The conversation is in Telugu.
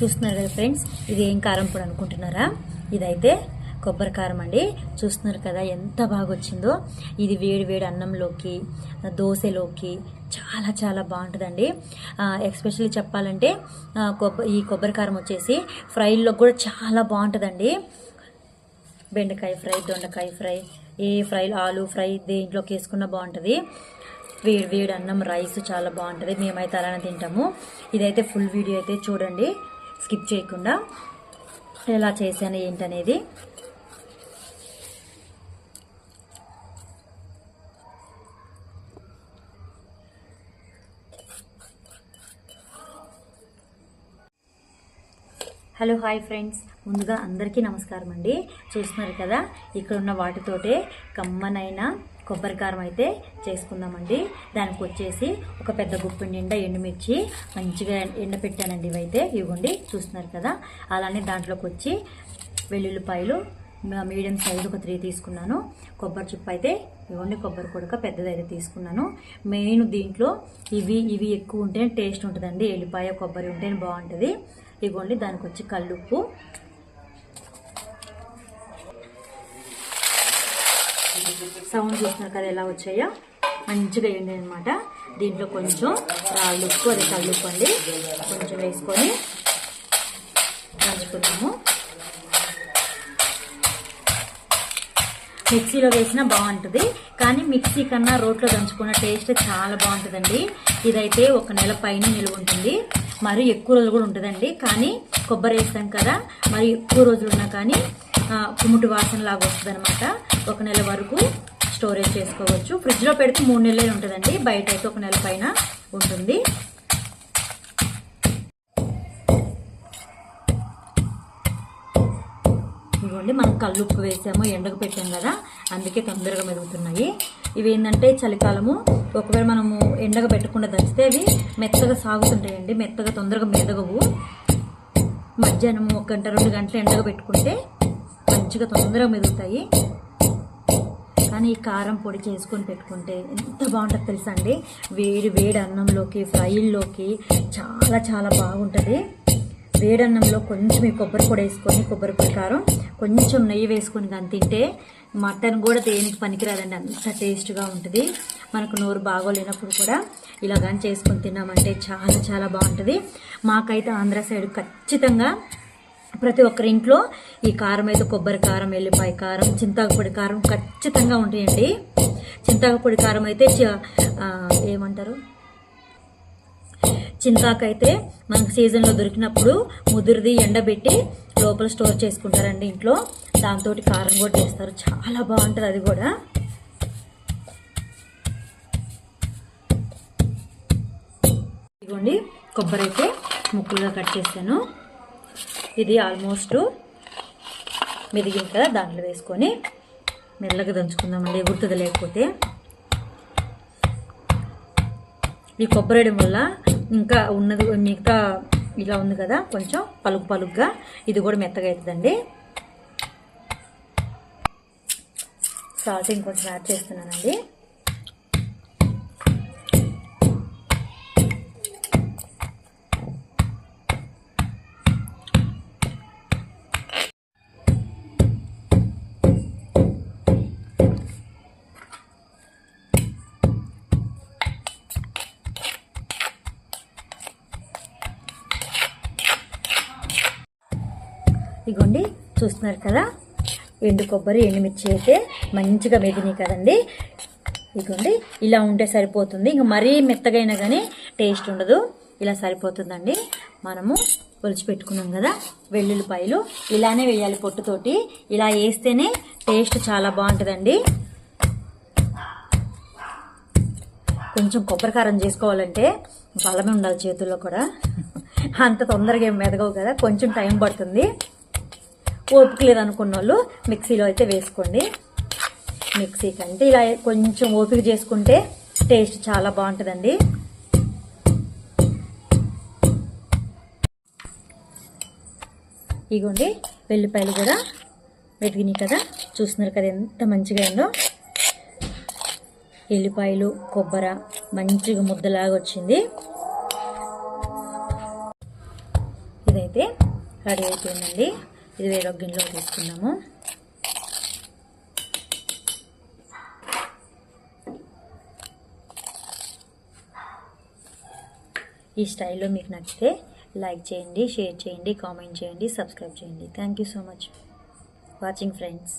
చూస్తున్నారు కదా ఫ్రెండ్స్ ఇది ఏం కారం పొడి అనుకుంటున్నారా? ఇదైతే కొబ్బరి కారం అండి. చూస్తున్నారు కదా ఎంత బాగా వచ్చిందో ఇది వేడి వేడి అన్నంలోకి దోశలోకి చాలా చాలా బాగుంటుందండి. ఎక్స్పెషల్లీ చెప్పాలంటే కొబ్బరి ఈ కొబ్బరి కారం వచ్చేసి ఫ్రైల్లో కూడా చాలా బాగుంటుందండి. బెండకాయ ఫ్రై దొండకాయ ఫ్రై ఏ ఫ్రై ఆలు ఫ్రై దేంట్లోకి వేసుకున్నా బాగుంటుంది. వేడి వేడి అన్నం రైస్ చాలా బాగుంటుంది. మేమైతే అలానే తింటాము. ఇదైతే ఫుల్ వీడియో అయితే చూడండి. స్కిప్ చేయకుండా ఎలా చేశాను ఏంటనేది. Hello hi friends. ముందుగా అందరికీ నమస్కారం అండి చూస్తున్నారు కదా ఇక్కడ ఉన్న వాటితోటే కమ్మనైన కొబ్బరి కారం అయితే చేసుకుందామండి. దానికి వచ్చేసి ఒక పెద్ద గుప్పు నిండా ఎండుమిర్చి మంచిగా ఎండపెట్టానండి ఇవైతే. ఇవ్వండి చూస్తున్నారు కదా. అలానే దాంట్లోకి వచ్చి వెల్లుల్లిపాయలు మీడియం సైజు ఒక త్రీ తీసుకున్నాను. కొబ్బరి చిప్ప అయితే ఇవ్వండి కొబ్బరి కొడక పెద్దదైతే తీసుకున్నాను. మెయిన్ దీంట్లో ఇవి ఇవి ఎక్కువ ఉంటేనే టేస్ట్ ఉంటుందండి. ఎల్లిపాయ కొబ్బరి ఉంటేనే బాగుంటుంది. ఇవ్వండి దానికి వచ్చి కల్లుప్పు సౌండ్ చూస్తున్నారు కదా ఎలా వచ్చాయో మంచిగా వేయండి అనమాట దీంట్లో కొంచెం రాళ్ళు ఉప్పు అది కల్లుప్పు కొంచెం వేసుకొని దంచుకున్నాము మిక్సీలో వేసినా బాగుంటుంది. కానీ మిక్సీ కన్నా రోట్లో దంచుకున్న టేస్ట్ చాలా బాగుంటుందండి. ఇదైతే ఒక నెల పైన నిలువ ఉంటుంది. మరి ఎక్కువ రోజులు కూడా ఉంటుందండి. కానీ కొబ్బరి వేస్తాం కదా మరి ఎక్కువ రోజులు ఉన్నా కానీ కుమ్ముటి వాసన లాగా వస్తుంది అనమాట ఒక నెల వరకు స్టోరేజ్ చేసుకోవచ్చు. ఫ్రిడ్జ్లో పెడితే మూడు నెలలే ఉంటుందండి. బయట అయితే ఒక నెల పైన ఉంటుంది. ఇవ్వండి మనం కల్లుప్పు వేసాము ఎండకు పెట్టాం కదా అందుకే తొందరగా మెరుగుతున్నాయి ఇవి ఏంటంటే చలికాలము ఒకవేళ మనము ఎండగా పెట్టకుండా దంచితే అవి మెత్తగా సాగుతుంటాయండి. మెత్తగా తొందరగా మెదగవు. మధ్యాహ్నం ఒక గంట రెండు గంటలు ఎండగా పెట్టుకుంటే మంచిగా తొందరగా మెదుగుతాయి కానీ కారం పొడి చేసుకొని పెట్టుకుంటే ఎంత బాగుంటుంది తెలుసా అండి? వేడి వేడి అన్నంలోకి ఫ్రైల్లోకి చాలా చాలా బాగుంటుంది. వేడన్నంలో కొంచెం ఈ కొబ్బరి పొడి వేసుకొని కొబ్బరి పొడి కారం కొంచెం నెయ్యి వేసుకొని కానీ తింటే మటన్ కూడా దేనికి పనికిరాదండి. అంత టేస్ట్గా ఉంటుంది. మనకు నోరు బాగోలేనప్పుడు కూడా ఇలా కానీ చేసుకొని తిన్నామంటే చాలా చాలా బాగుంటుంది. మాకైతే ఆంధ్ర సైడ్ ఖచ్చితంగా ప్రతి ఒక్కరి ఇంట్లో ఈ కారం అయితే కొబ్బరి కారం ఎల్లిపాయ కారం చింతాకుపొడి కారం ఖచ్చితంగా ఉంటాయండి. చింతాకుపొడి కారం అయితే చ- ఏమంటారు? చింతాకైతే మనకు సీజన్లో దొరికినప్పుడు ముదురుది ఎండబెట్టి లోపల స్టోర్ చేసుకుంటారండి ఇంట్లో. దాంతో కారం కూడా చేస్తారు. చాలా బాగుంటుంది అది కూడా. ఇదిగోండి కొబ్బరి అయితే ముక్కలుగా కట్ చేశాను. ఇది ఆల్మోస్ట్ మెదిగింది కదా దాంట్లో వేసుకొని మెల్లగా దంచుకుందామండి ఎగురుతుంది లేకపోతే. ఈ కొబ్బరి వేయడం వల్ల ఇంకా ఉన్నది మిగతా ఇలా ఉంది కదా కొంచెం పలుకు పలుగ్గా ఇది కూడా మెత్తగా అవుతుందండి సాల్ట్ ఇంకొంచెం యాడ్ చేస్తున్నానండి. ఇగోండి చూస్తున్నారు కదా? ఎండు కొబ్బరి ఎండుమిర్చి అయితే మంచిగా మెదినాయి కదండి. ఇగోండి ఇలా ఉంటే సరిపోతుంది. ఇంక మరీ మెత్తగైనా కానీ టేస్ట్ ఉండదు. ఇలా సరిపోతుందండి. మనము ఒలిచి పెట్టుకున్నాం కదా వెల్లుల్లిపాయలు. ఇలానే వేయాలి పొట్టుతోటి. ఇలా వేస్తేనే టేస్ట్ చాలా బాగుంటుందండి. కొంచెం కొబ్బరి కారం చేసుకోవాలంటే బలమే ఉండాలి చేతుల్లో కూడా. అంత తొందరగా ఏం మెదగవు కదా కొంచెం టైం పడుతుంది. ఓపిక లేదనుకున్న వాళ్ళు మిక్సీలో అయితే వేసుకోండి. మిక్సీ కంటే ఇలా కొంచెం ఓపిక చేసుకుంటే టేస్ట్ చాలా బాగుంటుందండి. ఇగోండి వెల్లిపాయలు కూడా వెతికినాయి కదా. చూస్తున్నారు కదా ఎంత మంచిగా అయిందో ఎల్లిపాయలు కొబ్బర మంచిగా ముద్దలాగా వచ్చింది. ఇదైతే రెడీ అయిపోయిందండి. ఇది వేరొక గిన్నెలో తీసుకున్నాము ఈ స్టైల్లో మీకు నచ్చితే లైక్ చేయండి షేర్ చేయండి కామెంట్ చేయండి సబ్స్క్రైబ్ చేయండి. Thank you so much watching friends